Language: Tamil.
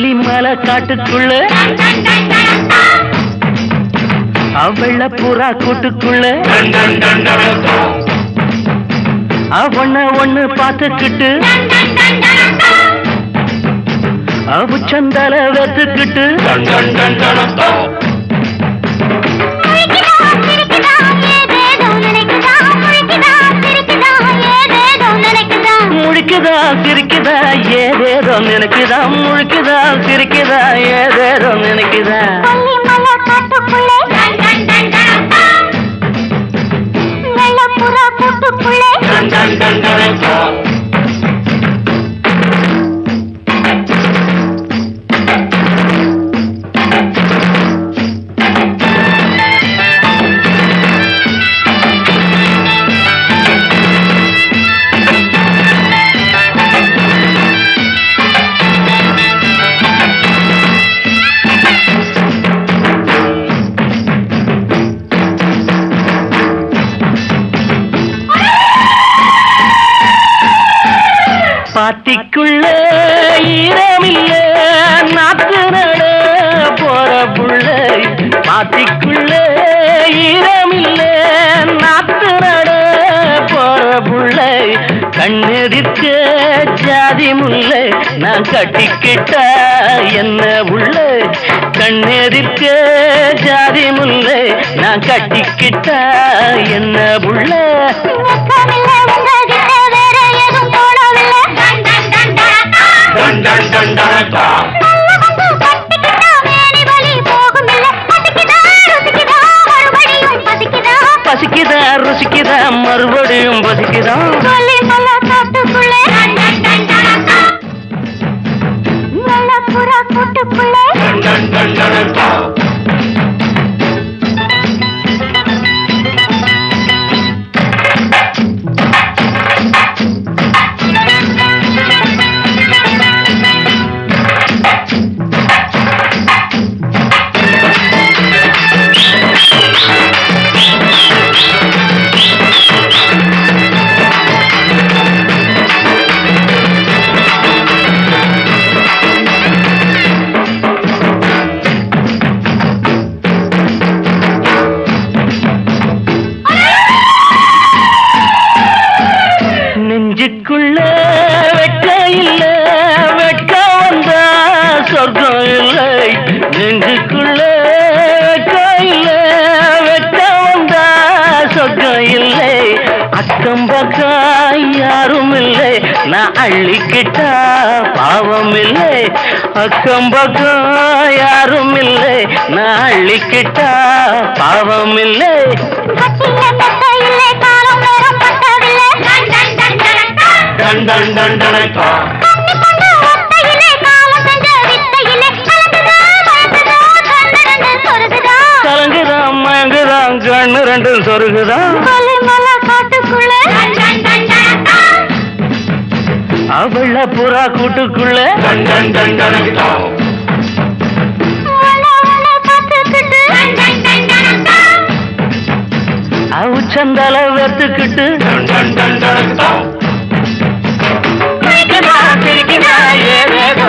மலை காட்டுக்குள்ள. அவள புறா கூட்டுக்குள்ள. அவன ஒண்ணு பார்த்துக்கிட்டு அவ சந்தால வெத்துக்கிட்டு. முழிக்குதா சிரிக்குதா. ஏதேதோ நினைக்குதா? முழிக்குதா? சிரிக்குதா? ஏதேதோ நினைக்குதா? நாத்திக்குள்ள ஈரமில்ல நாத்து நட போற புள்ள நாத்திக்குள்ள ஈரமில்ல நாத்து நட போற புள்ள கண்ணெதிர்க்க ஜாதி முல்லை நான் கட்டிக்கிட்டா என்ன உள்ள? கண்ணெதிர்க்க ஜாதி முல்லை நான் கட்டிக்கிட்டா என்ன உள்ள? பசிக்குதா? ருசிக்குதா மறுபடியும் பசிக்குதா? எனக்குள்ள வெட்க இல்ல வெட்க வந்த சொர்க்கம் இல்லை நெஞ்சுக்குள்ள வெட்க இல்ல வெட்க வந்த சொர்க்கம் இல்லை அக்கம் பக்கம் யாரும் இல்லை நான் அள்ளிக்கிட்டா பாவம் இல்லை அக்கம் பக்கம் யாரும் இல்லை நான் அள்ளிக்கிட்டா பாவம் இல்லை டன் டன் டன் டனக்கா கலங்குதான் மயங்குதான் கண்ணு ரெண்டும் சொருகுதான். அவள புறா கூட்டுக்குள்ள. டன் டன் டன் டனக்கா அவ சந்தால வெத்துக்கிட்டு తిరిగినా తిరిగినా ఏవేవో